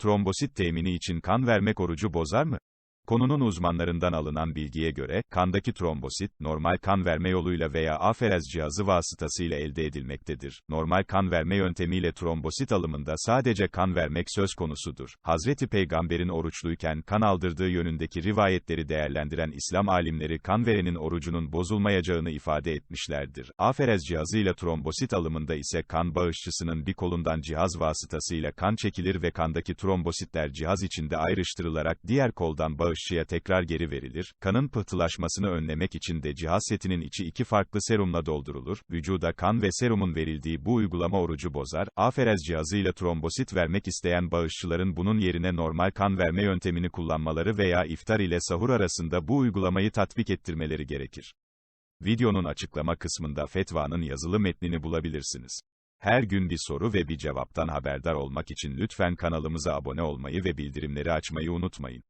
trombosit temini için kan vermek orucu bozar mı? Konunun uzmanlarından alınan bilgiye göre, kandaki trombosit, normal kan verme yoluyla veya aferez cihazı vasıtasıyla elde edilmektedir. Normal kan verme yöntemiyle trombosit alımında sadece kan vermek söz konusudur. Hazreti Peygamber'in oruçluyken kan aldırdığı yönündeki rivayetleri değerlendiren İslam alimleri kan verenin orucunun bozulmayacağını ifade etmişlerdir. Aferez cihazıyla trombosit alımında ise kan bağışçısının bir kolundan cihaz vasıtasıyla kan çekilir ve kandaki trombositler cihaz içinde ayrıştırılarak diğer koldan bağışçıya tekrar geri verilir. Kanın pıhtılaşmasını önlemek için de cihaz setinin içi iki farklı serumla doldurulur. Vücuda kan ve serumun verildiği bu uygulama orucu bozar. Aferez cihazıyla trombosit vermek isteyen bağışçıların bunun yerine normal kan verme yöntemini kullanmaları veya iftar ile sahur arasında bu uygulamayı tatbik ettirmeleri gerekir. Videonun açıklama kısmında fetvanın yazılı metnini bulabilirsiniz. Her gün bir soru ve bir cevaptan haberdar olmak için lütfen kanalımıza abone olmayı ve bildirimleri açmayı unutmayın.